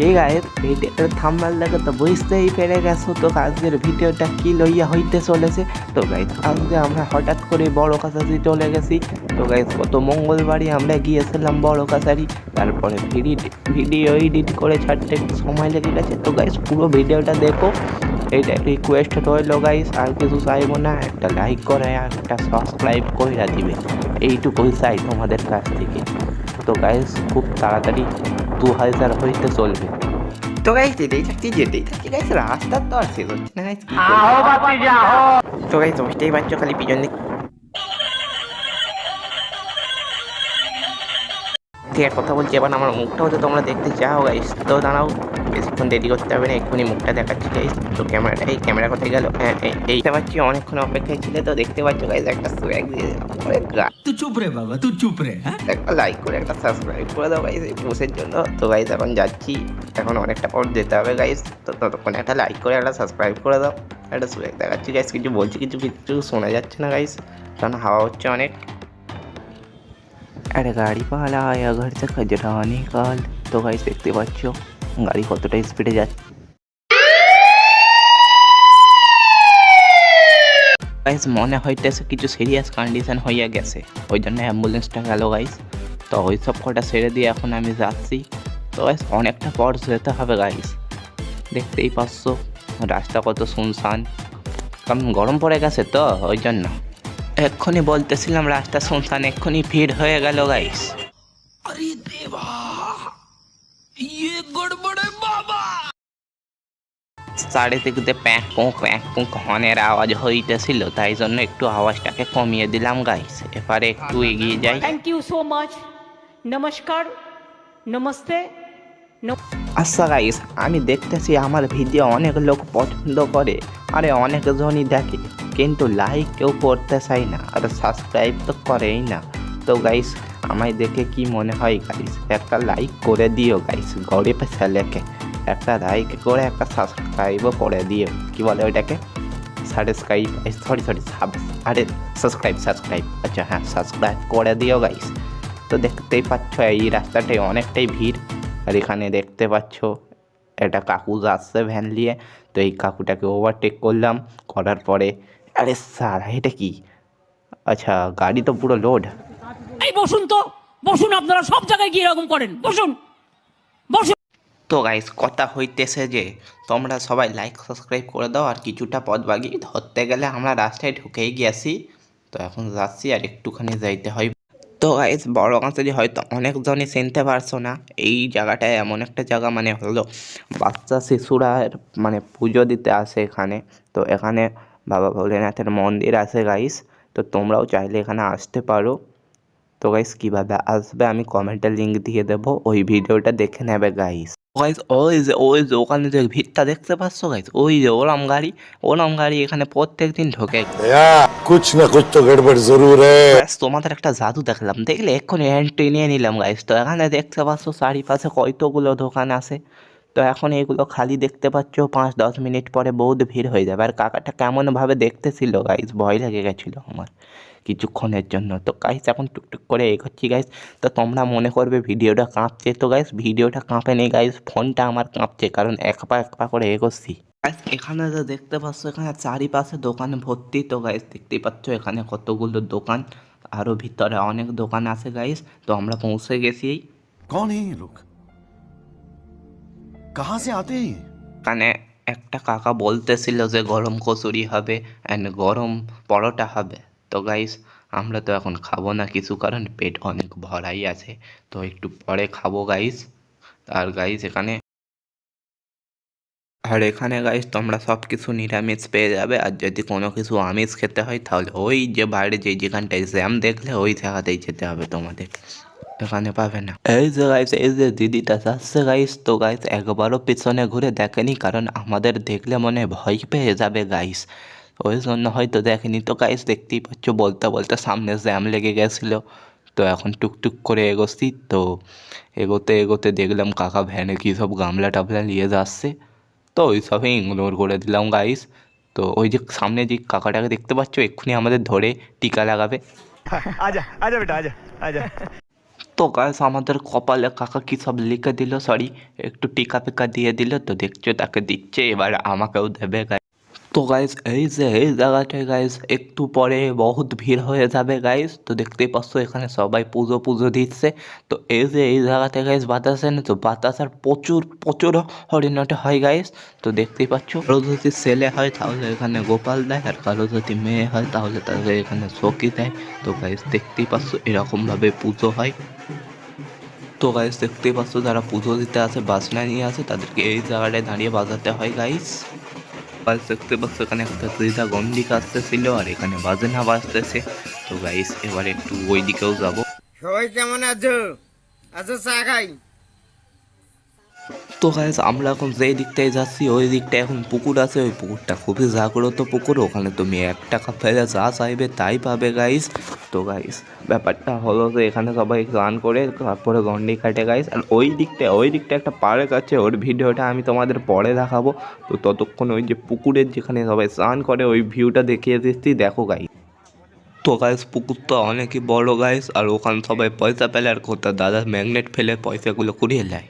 ঠিক আছে, ভিডিওটার থাম্বাল দেখে তো, বুঝতেই পেরে গেছো তো আজকের ভিডিওটা কি লইয়া হইতে চলেছে। তো গাইজ আজকে আমরা হঠাৎ করে বড় কাছারি চলে গেছি। তো গাইজ গত মঙ্গলবারই আমরা গিয়েছিলাম বড় কাছারি। তারপরে ভিডিও এডিট করে ছাড়তে সময় লেগে গেছে। তো গাইজ পুরো ভিডিওটা দেখো। এইটা রিকোয়েস্ট রইল গাইস আর কিছু চাইব না। একটা লাইক করে, একটা সাবস্ক্রাইব কইরা দিবে। এইটুকুই চাই তোমাদের কাছ থেকে। তো গাইস খুব তাড়াতাড়ি দু হাজার হইতে চলবে। তো গাইস যেতেই থাকছি যেতেই থাকছি গাইস রাস্তার তো আর শেষ হচ্ছে না গাইস তো গাইস বুঝতেই পারছ খালি পিছন দিক ঠিক এক কথা বলছি এবার আমার মুখটা হয়তো তোমরা দেখতে চাও গাইস তো দাঁড়াও বেশিক্ষণ দেরি করতে হবে না এক্ষুনি মুখটা দেখাচ্ছি গাইস তো ক্যামেরাটা এই ক্যামেরা কোথায় গেল? হ্যাঁ এইটা পাচ্ছি অনেকক্ষণ অপেক্ষায় ছিল তো দেখতে পাচ্ছ গাইস একটা সোয়াগ দিয়ে তুই চুপ রে বাবা তুই চুপ রে হ্যাঁ? একটা লাইক করে একটা সাবস্ক্রাইব করে দাও গাইস এই পোস্টের জন্য। তো গাইস এখন যাচ্ছি। এখন অনেকটা পর যেতে হবে গাইস তো ততক্ষণ একটা লাইক করে একটা সাবস্ক্রাইব করে দাও একটা সোয়াগ দেখাচ্ছি গাইস কিছু বলছি কিছু কিছু শোনা যাচ্ছে না গাইস কারণ হাওয়া হচ্ছে অনেক। একটা গাড়ি পাহালা হয় আগার থেকে যেটা অনেক তো গাইস দেখতে পাচ্ছ, গাড়ি কতটা স্পিডে যাচ্ছে। গাইস মনে হইতেছে কিছু সিরিয়াস কন্ডিশন হইয়া গেছে। ওই জন্য অ্যাম্বুলেন্সটা গেল গাইস তো ওই সব কটা ছেড়ে দিয়ে এখন আমি যাচ্ছি। তো গাইস অনেকটা পর যেতে হবে গাইস দেখতেই পাচ্ছ, রাস্তা কত শুনশান কারণ গরম পড়ে গেছে তো ওই জন্য এক্ষুনি বলতেছিলাম রাস্তা শুনশান এক্ষুনি ভিড় হয়ে গেল গাইস আরে দেবা ইয়ে চারিদিকে প্যাঁক পুঁক প্যাঁক পুঁক হনের আওয়াজ হইতেছিল তাই জন্য একটু আওয়াজটাকে কমিয়ে দিলাম গাইস এবারে একটু এগিয়ে যাই। থ্যাংক ইউ সো মাচ নমস্কার নমস্তে। আচ্ছা গাইস আমি দেখতেছি আমার ভিডিও অনেক লোক পছন্দ করে। আরে অনেকজনই দেখে। কিন্তু লাইক কেউ করতে চাই না আর সাবস্ক্রাইব তো করেই না। তো গাইস আমায় দেখে কি মনে হয় গাইস একটা লাইক করে দিও গাইস গরিব ছেলেকে। একটা লাইক করে একটা সাবস্ক্রাইবও করে দিও। কি বলে ওইটাকে? সাবস্ক্রাইব সরি সরি সাব আরে সাবস্ক্রাইব সাবস্ক্রাইব আচ্ছা হ্যাঁ সাবস্ক্রাইব করে দিও গাইস তো দেখতেই পাচ্ছ এই রাস্তাটায় অনেকটাই ভিড়। আর এখানে দেখতে পাচ্ছ একটা কাকু যাচ্ছে ভ্যান নিয়ে। তো এই কাকুটাকে ওভারটেক করলাম। করার পরে আরে স্যার এটা কি? আচ্ছা গাড়ি তো পুরো লোড এই বসুন তো বসুন আপনারা সব জায়গায় গিয়ে এরকম করেন বসুন। বসুন। তো গাইস কথা হইতেছে যে তোমরা সবাই লাইক সাবস্ক্রাইব করে দাও আর কিছুটা পথ বাগিয়ে ধরতে গেলে আমরা রাস্তায় ঢুকেই গেছি তো এখন যাচ্ছি আর একটুখানি যাইতে হয়। তো গাইস বড় কাঁচারি হয়তো অনেকজনই চিনতে পারছ না এই জায়গাটায় এমন একটা জায়গা মানে হলো বাচ্চা শিশুরা মানে পুজো দিতে আসে এখানে। তো এখানে বাবা ভোলেনাথের মন্দির আছে গাইস তো তোমরাও চাইলে এখানে আসতে পারো। তো গাইস কীভাবে আসবে আমি কমেন্টে লিঙ্ক দিয়ে দেবো। ওই ভিডিওটা দেখে নেবে গাইস গাইস ওই যে ওই যে ওখানে যে ভিড়টা দেখতে পাচ্ছ গাইস ওই যে ওরম গাড়ি ওরম গাড়ি এখানে প্রত্যেক দিন ঢোকে কুছ না কুছ তো গড়বড় জরুর তোমাদের একটা জাদু দেখলাম। দেখলে এক্ষুনি এন্ট্রি নিয়ে নিলাম গাইস তো এখানে দেখতে পাচ্ছ চারিপাশে কতগুলো দোকান আছে। তো এখন এগুলো খালি দেখতে পাচ্ছ, পাঁচ দশ মিনিট পরে বহুত ভিড় হয়ে যাবে। আর কাকাটা কেমনভাবে দেখতেছিল গাইস ভয় লেগে গেছিল আমার কিছুক্ষণের জন্য। তো গাইস এখন টুকটুক করে এগোচ্ছি গাইস তো তোমরা মনে করবে ভিডিওটা কাঁপছে। তো গাইস ভিডিওটা কাঁপে নেই গাইস ফোনটা আমার কাঁপছে, কারণ এক পা এক পা করে এগোচ্ছি। গাইস এখানে তো দেখতে পাচ্ছ, এখানে চারিপাশে দোকান ভর্তি। তো গাইস দেখতেই পাচ্ছ, এখানে কতগুলো দোকান। আরও ভিতরে অনেক দোকান আছে গাইস তো আমরা পৌঁছে গেছি। কোন এই লোক? कहाँ से आते हैं ये? এখানে একটা কাকা বলতেছিল যে গরম কচুরি হবে অ্যান্ড গরম পরোটা হবে তো গাইস আমরা তো এখন খাবো না কিছু কারণ পেট অনেক ভরাই আছে তো একটু পরে খাবো গাইস আর গাইস এখানে আর এখানে গাইস তোমরা সব কিছু নিরামিষ পেয়ে যাবে আর যদি কোনো কিছু আমিষ খেতে হয় তাহলে ওই যে বাইরে যে যেখানটায় জ্যাম দেখলে ওই জায়গাতেই যেতে হবে তোমাদের এখানে পাবে না এই যে গাইস এই যে দিদিটা যাচ্ছে গাইস তো গাইস একবারও পিছনে ঘুরে দেখেনি কারণ আমাদের দেখলে মনে ভয় পেয়ে যাবে গাইস ওই জন্য হয়তো দেখেনি তো গাইস দেখতেই পাচ্ছ বলতে বলতে সামনে জ্যাম লেগে গেছিল তো এখন টুকটুক করে এগোচ্ছি তো এগোতে এগোতে দেখলাম কাকা ভ্যানে কী সব গামলা টামলা নিয়ে যাচ্ছে। তো ওই সবই ইগনোর করে দিলাম গাইস তো ওই যে সামনে যে কাকাটাকে দেখতে পাচ্ছ এক্ষুনি আমাদের ধরে টিকা লাগাবে। আজা আজা বেটা আজা আজা তো গাইস আমাদের কপালে কাকা কি সব লিখে দিল? সরি একটু টিকা পিকা দিয়ে দিল, তো দেখছ, তাকে দিচ্ছে, এবার আমাকেও দেবে তো গাইস এই যে, এই জায়গাটায় গাইস একটু পরে বহুত ভিড় হয়ে যাবে গাইস তো দেখতেই পাচ্ছ, এখানে সবাই পুজো পুজো দিচ্ছে। তো এই যে, এই জায়গাতে গাইস বাতাস এনে, তো বাতাস আর প্রচুর প্রচুর হরিণাটে হয় গাইস তো দেখতেই পাচ্ছ, কারও যদি ছেলে হয়, তাহলে এখানে গোপাল দেয়। আর কারও যদি মেয়ে হয়, তাহলে তাদের এখানে সখী দেয়। তো গাইস দেখতেই পাচ্ছ, এরকমভাবে পুজো হয়। তো গাইস দেখতেই পাচ্ছ, যারা পুজো দিতে আসে বাসনা নিয়ে আসে, তাদেরকে এই জায়গাটায় দাঁড়িয়ে বাজাতে হয় গাইস গাইস দেখতে পাচ্ছ, এখানে একটা দিদা গন্ডি আসতেছিল আর এখানে বাজনা বাজতেছে। তো গাইস এবার একটু ওই দিকেও যাব। সবাই কেমন আছো? আছো চা খাই? তো গাইস আমরা এখন যেই দিকটায় যাচ্ছি, ওই দিকটায় এখন পুকুর আছে। ওই পুকুরটা খুবই জাগ্রত পুকুর, ওখানে তুমি এক টাকা ফেলে যা চাইবে তাই পাবে গাইস তো গাইস ব্যাপারটা হলো যে এখানে সবাই গান করে, তারপরে গন্ডি কাটে গাইস আর ওই দিকটায়, ওই দিকটা একটা পার্ক আছে, ওর ভিডিওটা আমি তোমাদের পরে দেখাবো। তো ততক্ষণ ওই যে পুকুরের যেখানে সবাই স্নান করে, ওই ভিউটা দেখিয়ে দিচ্ছি, দেখো গাইস তো গাইস পুকুরটা অনেকই বড় গাইস আর ওখানে সবাই পয়সা পেলে আর কোথাও দাদা ম্যাগনেট ফেলে পয়সাগুলো কুড়িয়ে নেয়।